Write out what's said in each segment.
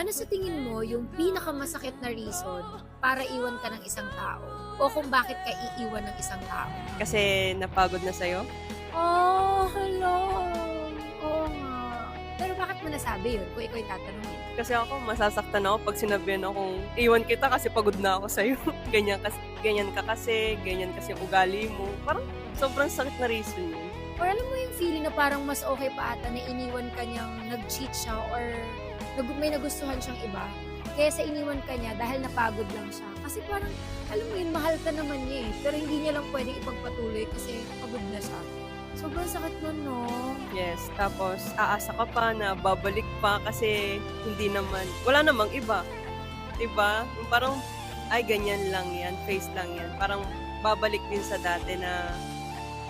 Ano sa tingin mo yung pinakamasakit na reason para iwan ka ng isang tao? O kung bakit ka iiwan ng isang tao? Kasi napagod na sa'yo? Oh, hello! Oo nga. Pero bakit mo nasabi yun kung ikaw yung tatanungin? Kasi ako, masasaktan ako pag sinabihan akong iwan kita kasi pagod na ako sa'yo. ganyan, kasi, ganyan ka kasi, ganyan kasi yung ugali mo. Parang sobrang sakit na reason yun. Or alam mo yung feeling na parang mas okay pa ata na iniwan ka niyang nag-cheat siya or may nagustuhan siyang iba kaysa iniwan ka niya dahil napagod lang siya. Kasi parang, alam mo yun, mahal ka naman niya eh. Pero hindi niya lang pwedeng ipagpatuloy kasi pagod na siya. Sobrang sakit nun, no? Yes, tapos aasa ka pa na babalik pa kasi hindi naman, wala namang iba. 'Di ba? Parang, ay ganyan lang yan, face lang yan. Parang babalik din sa dati na,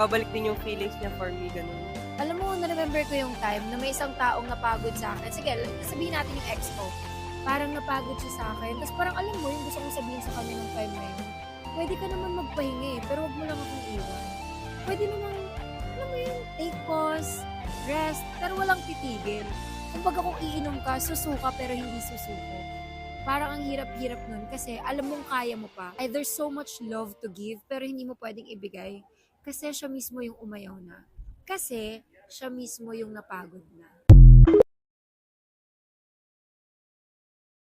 babalik din yung feelings niya for me, ganun. Alam mo, na-remember ko yung time na may isang taong napagod sa akin. Sige, sabihin natin yung ex ko. Parang napagod siya sa akin. Tapos parang alam mo, yung gusto kong sabihin sa kanya ng time na yun, pwede ka naman magpahinga eh, pero wag mo lang akong iwan. Pwede naman, alam mo yun, take pause, rest, pero walang titigil. Kumbaga kung iinom ka, susuka pero hindi susuko. Parang ang hirap-hirap nun kasi alam mong kaya mo pa. Ay, there's so much love to give pero hindi mo pwedeng ibigay kasi siya mismo yung umayaw na. Kasi siya mismo yung napagod na.